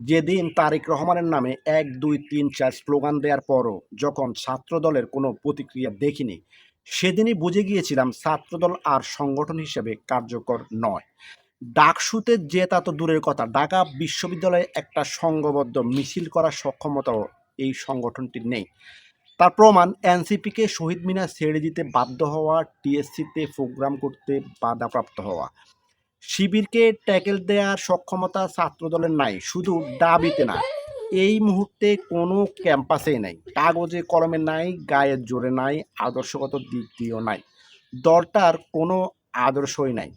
যেদিন তারেক রহমানের নামে এক, দুই, তিন, চার স্লোগান দেওয়ার পরও যখন ছাত্রদলের কোনো প্রতিক্রিয়া দেখিনি, সেদিনই বুঝে গিয়েছিলাম ছাত্রদল আর সংগঠন হিসেবে কার্যকর নয়। ডাকসুতে জেতা তো দূরের কথা, ঢাকা বিশ্ববিদ্যালয়ে একটা সংঘবদ্ধ মিছিল করার সক্ষমতাও এই সংগঠনটির নেই। তার প্রমাণ, এনসিপিকে শহীদ মিনার ছেড়ে দিতে বাধ্য হওয়া, টিএসসিতে প্রোগ্রাম করতে বাধাপ্রাপ্ত হওয়া। শিবিরকে ট্যাকেল দেওয়ার সক্ষমতা ছাত্রদলের নাই, শুধু দাবিতে না। এই মুহূর্তে কোনো ক্যাম্পাসে নাই, কাগজে কলমে নাই, গায়ের জোরে নাই, আদর্শগত দিক দিয়েও নাই। দলটার কোনো আদর্শই নাই।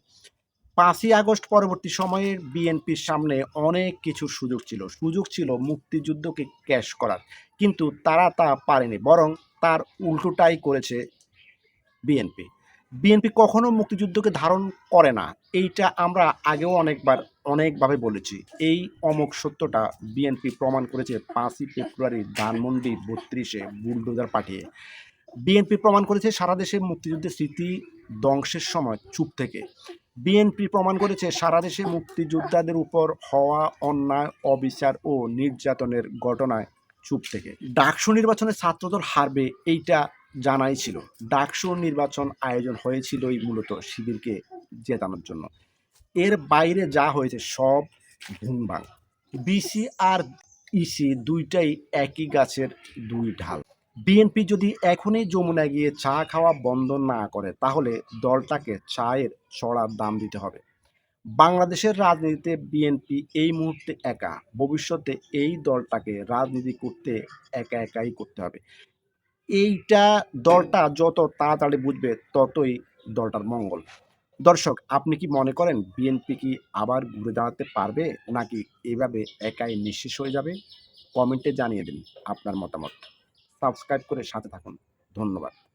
পাঁচই আগস্ট পরবর্তী সময়ে বিএনপির সামনে অনেক কিছুর সুযোগ ছিল। সুযোগ ছিল মুক্তিযুদ্ধকে ক্যাশ করার, কিন্তু তারা তা পারেনি, বরং তার উল্টোটাই করেছে বিএনপি। বিএনপি কখনো মুক্তিযুদ্ধকে ধারণ করে না। এইটা আমরা আগেও অনেকবার, অনেকভাবে বলেছি। এই অমোক সত্যটা বিএনপি প্রমাণ করেছে পাঁচই ফেব্রুয়ারি ধানমন্ডি বত্রিশে বুলডোজার পাঠিয়ে। বিএনপি প্রমাণ করেছে সারা দেশে মুক্তিযুদ্ধের স্মৃতি ধ্বংসের সময় চুপ থেকে। বিএনপি প্রমাণ করেছে সারা দেশে মুক্তিযোদ্ধাদের উপর হওয়া অন্যায়, অবিচার ও নির্যাতনের ঘটনায় চুপ থেকে। ডাকসু নির্বাচনে ছাত্রদল হারবে, এইটা জানাই ছিল। ডাকসু নির্বাচন আয়োজন হয়েছিলই মূলত শিবিরকে জেতানোর জন্য। এর বাইরে যা হয়েছে সব ভুংভাং বিসি আর ইসি দুইটাই একই গাছের দুই ঢাল। বিএনপি যদি এখনই যমুনায় গিয়ে চা খাওয়া বন্ধ না করে, তাহলে দলটাকে চায়ের চড়া দাম দিতে হবে। বাংলাদেশের রাজনীতিতে বিএনপি এই মুহূর্তে একা। ভবিষ্যতে এই দলটাকে রাজনীতি করতে একা একাই করতে হবে। এইটা দলটা যত তাড়াতাড়ি বুঝবে, ততই দলটার মঙ্গল। দর্শক, আপনি কি মনে করেন বিএনপি কি আবার ঘুরে দাঁড়াতে পারবে, নাকি এভাবে একাই নিঃশেষ হয়ে যাবে? কমেন্টে জানিয়ে দিন আপনার মতামত। সাবস্ক্রাইব করে সাথে থাকুন। ধন্যবাদ।